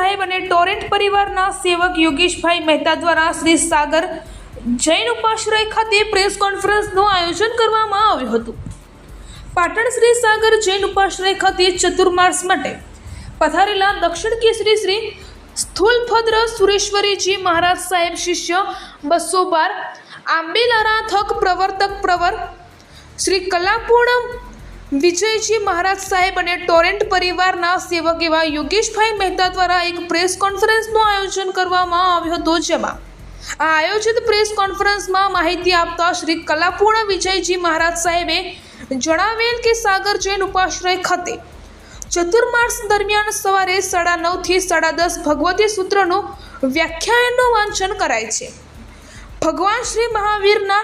સાહેબ અને ટોરેન્ટ પરિવારના સેવક યોગેશભાઈ મહેતા દ્વારા શ્રી સાગર જૈન ઉપાશ્રય ખાતે પ્રેસ કોન્ફરન્સનું આયોજન કરવામાં આવ્યું હતું. પાટણ શ્રી સાગર જૈન ઉપાશ્રય ખાતે ચતુર્માસ માટે પધારેલા દક્ષિણ કેસરી શ્રી સ્થૂલભદ્ર સુરેશ્વરીજી મહારાજ સાહેબ શિષ્ય બસો બાર આંબેલારા થક પ્રવર્તક પ્રવર શ્રી કલાપૂર્ણ વિજયજી મહારાજ સાહેબ અને ટોરેન્ટ પરિવારના સેવક એવા યોગેશભાઈ મહેતા દ્વારા એક પ્રેસ કોન્ફરન્સનું આયોજન કરવામાં આવ્યું હતું, જેમાં આ આયોજિત પ્રેસ કોન્ફરન્સમાં માહિતી આપતા શ્રી કલાપૂર્ણ વિજયજી મહારાજ સાહેબે જણાવેલ કે સાગર જૈન ઉપાશ્રય ખાતે ચતુર્માસ દરમિયાન સવારે સાડા નવથી સાડા દસ ભગવતી સૂત્રનું વ્યાખ્યાનનું વાંચન કરાય છે. ભગવાન શ્રી મહાવીરના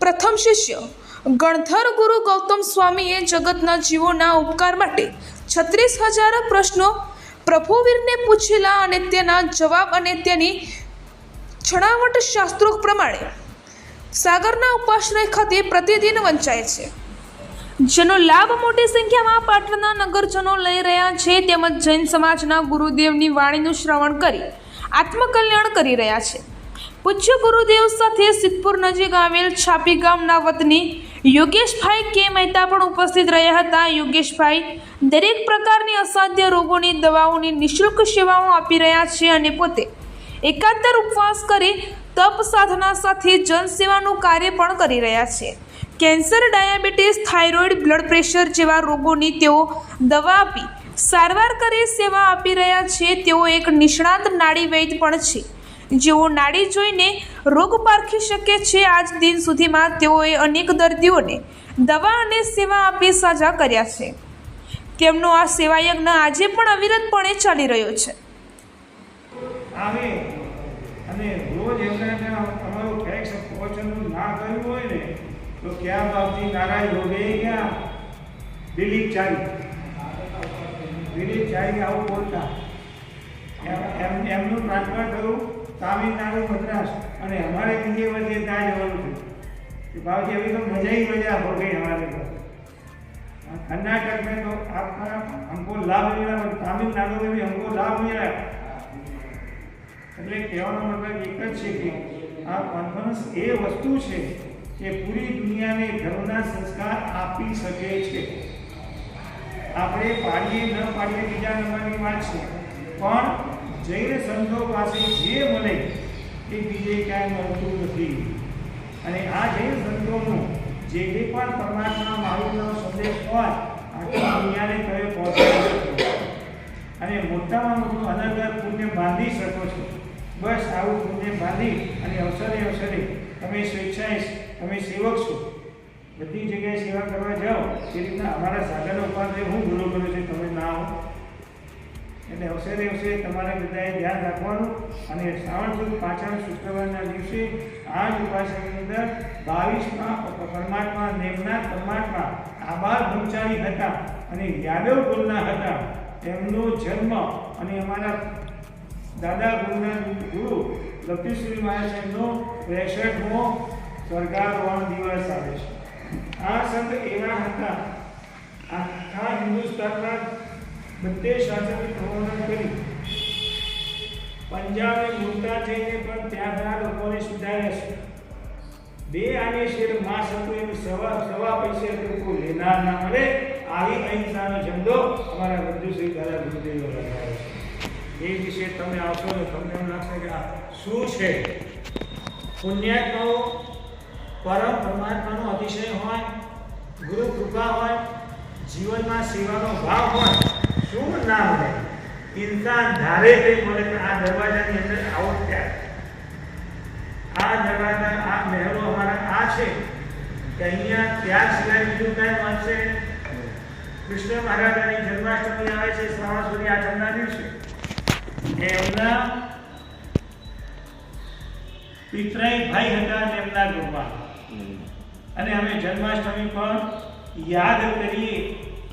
પ્રથમ શિષ્ય ગણધર ગુરુ ગૌતમ સ્વામીએ જગતના જીવોના ઉપકાર માટે છત્રીસ હજાર પ્રશ્નો પ્રભુવીરને પૂછેલા અને તેના જવાબ અને તેની છણાવટ શાસ્ત્રો પ્રમાણે સાગરના ઉપાશ્રય ખાતે પ્રતિદિન વંચાય છે. જેનો લાભ મોટી સંખ્યામાં પાટણના નગરજનો લઈ રહ્યા છે તેમજ જૈન સમાજના ગુરુદેવની વાણીનું શ્રવણ કરી આત્મકલ્યાણ કરી રહ્યા છે. પૂજ્ય ગુરુદેવ સાથે સિદ્ધપુર નજીક આવેલ છાપી ગામના વતની યોગેશભાઈ કે મહેતા પણ ઉપસ્થિત રહ્યા હતા. યોગેશભાઈ દરેક પ્રકારની અસાધ્ય રોગોની દવાઓની નિઃશુલ્ક સેવાઓ આપી રહ્યા છે અને પોતે એકાંતર ઉપવાસ કરી તપ સાધના સાથે જનસેવાનું કાર્ય પણ કરી રહ્યા છે. Cancer, diabetes, thyroid, blood pressure જેવા રોગોની તેઓ દવા આપી સારવાર કરી, સેવા આપી રહ્યા છે. તેઓ એક નિષ્ણાત નાડી વૈદ પણ છે. જેઓ નાડી જોઈને રોગ પારખી શકે છે, આજ દિન સુધીમાં તેઓએ અનેક દર્દીઓને દવા અને સેવા આપી સાજા કર્યા છે. તેમનો આ સેવાયજ્ઞ આજે પણ અવિરતપણે ચાલી રહ્યો છે. એમનું ટ્રાન્સફર થયું તામિલનાડુ મદ્રાસ અને અમારે બીજે વચ્ચે ત્યાં જવાનું થયું कि बाबूजी अभी तो मजा ही मजा हो गई हमारे को कर्नाटक में तो आपका हमको लाभ मिला और तमिलनाडु में भी हमको लाभ मिला એટલે કહેવાનો મતલબ એક જ છે કે આ કોન્ફરન્સ એ વસ્તુ છે કે પૂરી દુનિયાને ધર્મના સંસ્કાર આપી શકે છે આપણે પાડીએ ન પાડીએ બીજા નંબરની વાત છે પણ જૈન સંતો પાસે જે મળે એ બીજે ક્યાંય મળતું નથી. અને આ જૈન સંતોનું જે કંઈ પણ પરમાત્મા મહાવીરનો સંદેશ હોય, આખી દુનિયાને તમે પહોંચાડી શકો અને મોટામાં મોટું અનર્ગર પુણ્ય બાંધી શકો છો. બસ આવું પુણ્ય બાંધી અને અવસરે અવસરે તમે સ્વેચ્છાએ તમે સેવક છો. બધી જગ્યાએ સેવા કરવા જાઓ, એ રીતના અમારા સાધનો પર હું ગુનો કરું છું, તમે ના આવો એટલે અવસરે અવસરે તમારે બધાએ ધ્યાન રાખવાનું. અને શ્રાવણ સુદ પાંચમ શુક્રવારના દિવસે આ જ ઉપાસનાની અંદર બાવીસમાં પરમાત્મા નેમના પરમાત્મા આબાર બ્રહ્મચારી હતા અને યાદવ કુલના હતા. તેમનો જન્મ અને અમારા દાદા ગુરુના ગુરુ લપીશ્રી મહારાજ એમનો ત્રેસઠમો સ્વર્ગારોહણ દિવસ આવે છે. આ સંત એવા હતા. આખા હિન્દુસ્તાનના બધે શાસનની પ્રવર્તન કરી. પંજાબે મુલતા થઈને પણ ત્યાં ઘણા લોકોને સુધાર્યા છે. બે આને શેર માસ હતું એનું સવા સવા પૈસે લોકો લેનાર ના મળે, આવી અહિંસાનો ઝંડો અમારા બધું શ્રી દાદા ગુરુદેવો લગાવે છે. એ વિશે તમે આવશો ને તમને એમ લાગશે કે આ શું છે? પુણ્યાત્માઓ પરમ પરમાત્માનો અતિશય હોય ગુરુ કૃપા હોય, જીવનમાં સેવાનો ભાવ હોય શું ના મળે ઇન્સાન ધારે તે બોલે કે આ દરવાજાની અંદર આવો ત્યાં. આ દરવાજા, આ મહેલો અમારા, આ છે. કે અહીંયા ત્યાં સિવાય બીજું કાંઈ મળશે કૃષ્ણ મહારાજાની જન્માષ્ટમી આવે છે, શ્રાવણ સુધી આઠમના દિવસે. એમના પિતરાય ભાઈ હતા અને એમના ગ્રુપમાં અને અમે જન્માષ્ટમી પણ યાદ કરીએ,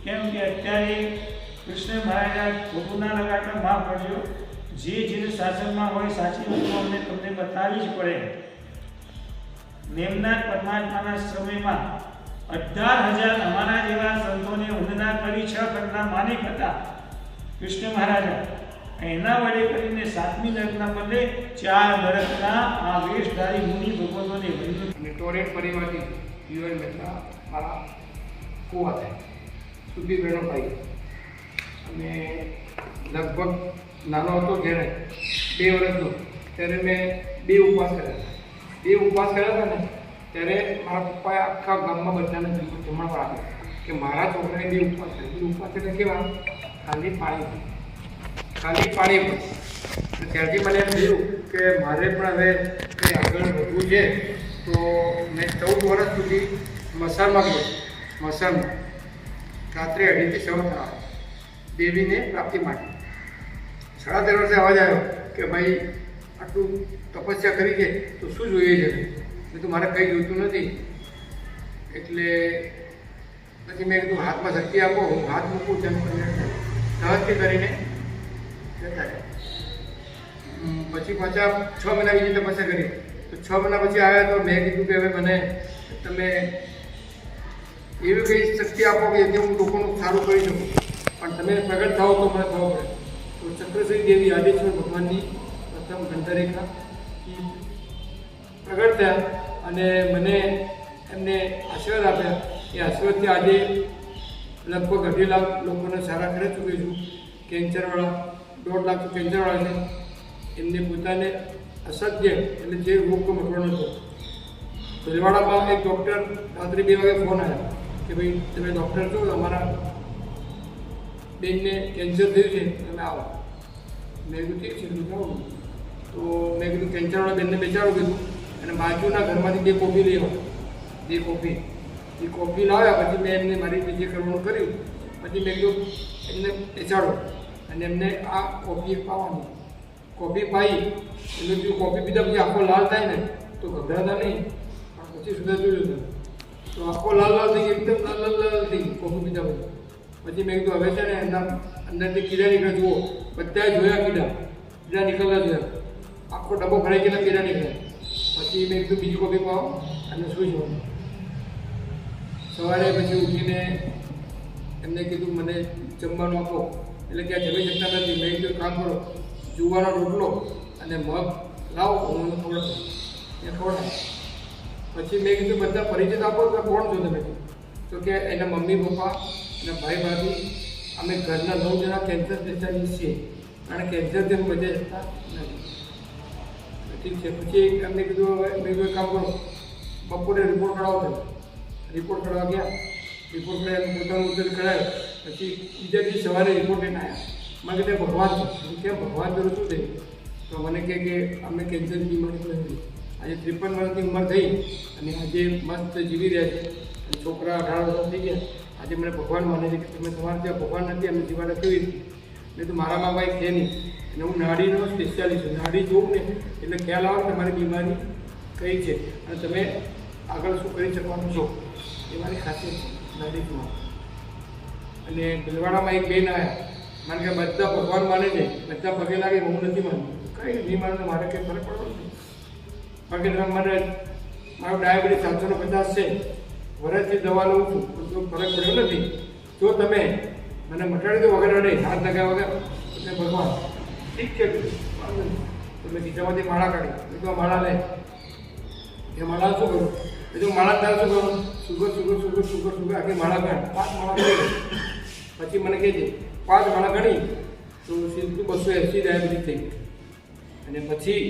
કેમ કે અત્યારે કૃષ્ણ મહારાજા ખોટું લગાડનો માફ કરજો જે જે શાસનમાં હોય સાચી વસ્તુ અમને તમને બતાવી જ પડે. નેમનાથ પરમાત્માના સમયમાં અઢાર હજાર અમારા જેવા સંતોને વંદના કરી છ કરના માલિક હતા. કૃષ્ણ મહારાજા, એના વડે કરીને સાતમી નરકના બદલે ચાર નરકના આ વેશધારી મુનિ ભગવંતોને વંદન અને ટોરેટ પરિવારથી યુએન મહેતા મારા કુવા થાય. સુધી બહેનો ભાઈ. અને લગભગ નાનો હતો જ્યારે બે વર્ષનો ત્યારે મેં બે ઉપવાસ કર્યા હતા. બે ઉપવાસ કર્યા હતા ને, ત્યારે મારા પપ્પાએ આખા ગામમાં બધાને જમણ જમણવાર આપ્યું કે મારા છોકરાએ બે ઉપવાસ કર્યા. બે ઉપવાસ એટલે કેવા? ખાલી પાણી ખાલી પાણી પર ત્યારથી મને એમ થયું કે મારે પણ હવે કંઈ આગળ વધવું છે, તો મેં ચૌદ વર્ષ સુધી મસાલમાં ગયો. મસાલમાં રાત્રે અઢીથી સવા થવા દેવીને પ્રાપ્તિ માટે સાડા તેર વર્ષે અવાજ આવ્યો કે ભાઈ, આટલું તપસ્યા કરી છે, તો શું જોઈએ છે? મેં તો મારે કંઈ જોઈતું નથી. એટલે પછી મેં કીધું, હાથમાં શક્તિ આપો, હું હાથ મૂકું તેમ સહજથી કરીને જતા પછી પાછા છ મહિના બીજી તપસ્યા કરી. તો છ મહિના પછી આવ્યા તો મેં કીધું કે હવે મને તમે એવી કઈ શક્તિ આપો કે જેથી હું લોકોનું સારું કરી શકું. પણ તમે પ્રગટ થાઓ તો મને થવો પડે. તો ચક્રશ્રી દેવી આદેશ્વર ભગવાનની પ્રથમ ગંધરેખા પ્રગટ થયા અને મને એમને આશીર્વાદ આપ્યા એ આશીર્વાદથી આજે લગભગ અઢી લાખ લોકોને સારા કરી ચૂકી છું. કેન્સરવાળા, દોઢ લાખ કેન્સરવાળા છે એમને પોતાને અસત્ય એટલે જે રોગ મટવાનો હતો ભીલવાડામાં એક ડૉક્ટર રાત્રે બે વાગે ફોન આવ્યો કે ભાઈ, તમે ડૉક્ટર છો? અમારા બેનને કેન્સર થયું છે, તમે આવો. મેં કીધું, ઠીક છે કીધું તો મેં કીધું, કેન્સરવાળા બેનને બેચાડું કીધું. અને બાજુના ઘરમાંથી બે કોફી લઈ આવો. બે કોફી એ કોફી લાવ્યા, પછી મેં એમને મારી રીતે જે કરવાનું કર્યું. પછી મેં કીધું, એમને બેચાડો અને એમને આ કોફી પાવાની. કોફી પાઈ એટલે જો કોફી પીધા પછી આખો લાલ થાય ને, તો ગભરાતા નહીં. પણ પછી સુધા જોયું તો આખો લાલ લાલ થઈ ગયો, એકદમ લાલ લાલ લાલ થઈ ગઈ કોફી પીધા પછી. પછી મેં કીધું, હવે છે ને એમના અંદરથી કીડા નીકળે, જુઓ, બધા જોયા કીડા કીડા નીકળતા જોયા. આખો ડબ્બો ભરાઈ ગયેલા કીડા નીકળે. પછી મેં કીધું, બીજી કોફી પાવો અને સુઈ જવાનું સવારે પછી ઉઠીને એમને કીધું, મને જમવાનું આપો. એટલે કે આ જમી શકતા નથી. મેં કીધું કામ કરો જુવાનો રોટલો અને મગ લાવો, હું ખવડાવું. એ ખવડાવ. પછી મેં કીધું, બધા પરિચિત આપો, તો કોણ છો તમે? તો કે, એના મમ્મી પપ્પા એના ભાઈ ભાભી અમે ઘરના નવ જણા કેન્સર સ્પેશિયાલિસ્ટ છીએ. કારણ કેન્સર તેમ મજા શકતા નથી ઠીક છે, પછી એમને કીધું, હવે મેં કામ કરો. બપોરે રિપોર્ટ કરાવો તમે. રિપોર્ટ કરવા ગયા. રિપોર્ટ કરાય પોતાનું ઉત્તર કરાયો. પછી બીજા દિવસ સવારે રિપોર્ટ લઈને આવ્યા મને કીધું ભગવાન છું. કેમ? ભગવાન જોડે શું થયું? તો મને કહે કે, અમે કેન્સરની બીમારી નથી આજે ત્રેપન વર્ષની ઉંમર થઈ અને આજે મસ્ત જીવી રહ્યા છે. અને છોકરા અઢાર વર્ષ થઈ ગયા. આજે મને ભગવાન માને છે કે તમે તમારે ત્યાં ભગવાન નથી, અમે જીવાના કેવી રીતે? તો મારામાં ભાઈ છે નહીં. અને હું નાડીનો સ્પેશિયાલિસ્ટ છું. નાડી જોઉં ને એટલે ખ્યાલ આવે કે મારી બીમારી કઈ છે. અને તમે આગળ શું કરી શકવાનું છો? એ મારી ખાસિયત છે નાડી જોવા અને ભીલવાડામાં એક બેન આવ્યા મારે કે બધા ભગવાન માને છે, બધા પગે લાગે હું નથી માનતો કંઈ નહીં માનતું મારે કંઈ ફરક પડતો નથી. બાકી તમે મને મારો ડાયાબિટીસ સાતસો પચાસ છે. વર્ષથી દવાનો તો ફરક પડ્યો નથી? જો તમે મને મટાડી દો વગર અડે, હાથ લગાવ્યા વગર, એટલે ભગવાન, ઠીક છે. તમે. ખીચામાંથી માળા કાઢી, મેં માળા લે. એ માળા શું કરું? એ તો માળા તારે શું કરું? Sugar sugar sugar sugar sugar, આખી માળા કાઢ. પાંચ માળા પછી મને કહે છે, પાંચ માળા ગણી તો સીધું બસો એસી ડાયાબિટીસ થઈ અને પછી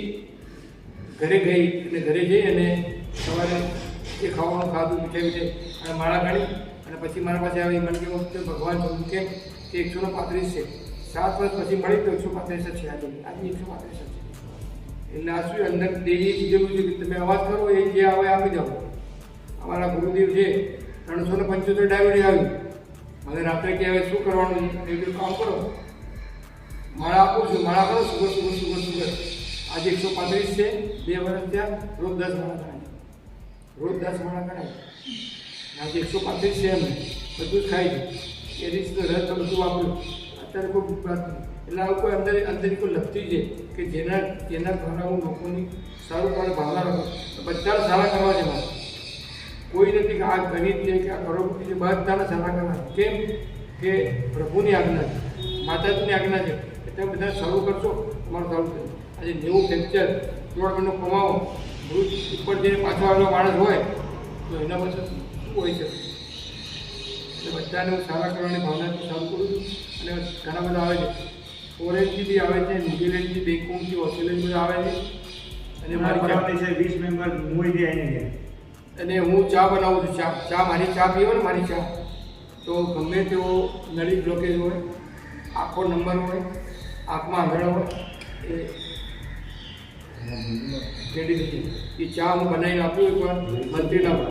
ઘરે ગઈ, અને ઘરે જઈ અને સવારે એ ખાવાનું ખાધું મીઠાઈ મીઠાઈ અને માળા કાઢી અને પછી મારા પાસે આવી મને કેવું કે ભગવાન કહ્યું કે એકસો ને પાંત્રીસ છે. સાત વર્ષ પછી મળી તો એકસો પાંત્રીસ છે આજે આજે એકસો પાંત્રીસ છે. એટલે આ શું અંદર દેવીએ કીધેલું છે તમે અવાજ કરો, એ જે આવે આપી જાઓ અમારા ગુરુદેવ છે, ત્રણસો ને પંચોતેર ડાયાબિટીસ આવી મને રાત્રે કે હવે શું કરવાનું? એ બધું કામ કરો. માળા આપું છું માળા કરો સુગર સુગર સુગર સુગર. આજે એકસો પાંત્રીસ છે, બે વર્ષ ત્યાં રોજ દસ માળા રોજ દસ માળા ગણાય આજે એકસો પાંત્રીસ છે એમ બધું ખાય છે. એ રીતે રસ બધું વાપર્યું અત્યારે કોઈ એટલે આવું કોઈ અંદર અંદર કોઈ લખતી છે કે જેના જેના દ્વારા હું લોકોની સારું પણ ભાવના રાખું બધા સારા કરવા છે કોઈ નથી કે આ ગરીબ છે કે આ કરોડપતિ છે. બધાને સારા કરવા. કેમ? કે પ્રભુની આજ્ઞા છે. માતાજીની આજ્ઞા છે. એટલે બધા સારું કરશો, તમારું સારું થશે. આજે નેવું ફ્રેક્ચર, દોઢ મહિનો કમાવો. મૃત ઉપર જઈને પાછો આવેલો માણસ હોય તો એના પછી શું હોય છે? એટલે બધાને હું સારા કરવાની ભાવનાથી સારું કરું છું. અને ઘણા બધા આવે છે. ફોરેનથી બી આવે છે ન્યુઝીલેન્ડથી બેંગકોંગથી ઓસ્ટ્રેલિયાથી બધા આવે છે. અને મારી ચા છે વીસ મેમ્બર મુંબઈથી આવીને ગયા અને હું ચા બનાવું છું. ચા ચા મારી ચા પીવો ને મારી ચા. તો ગમે તેવો નળી બ્લોકેજ હોય આંખો નંબર હોય આંખમાં આંધળો હોય એ નથી એ ચા હું બનાવીને આપું એકવાર મંત્રીના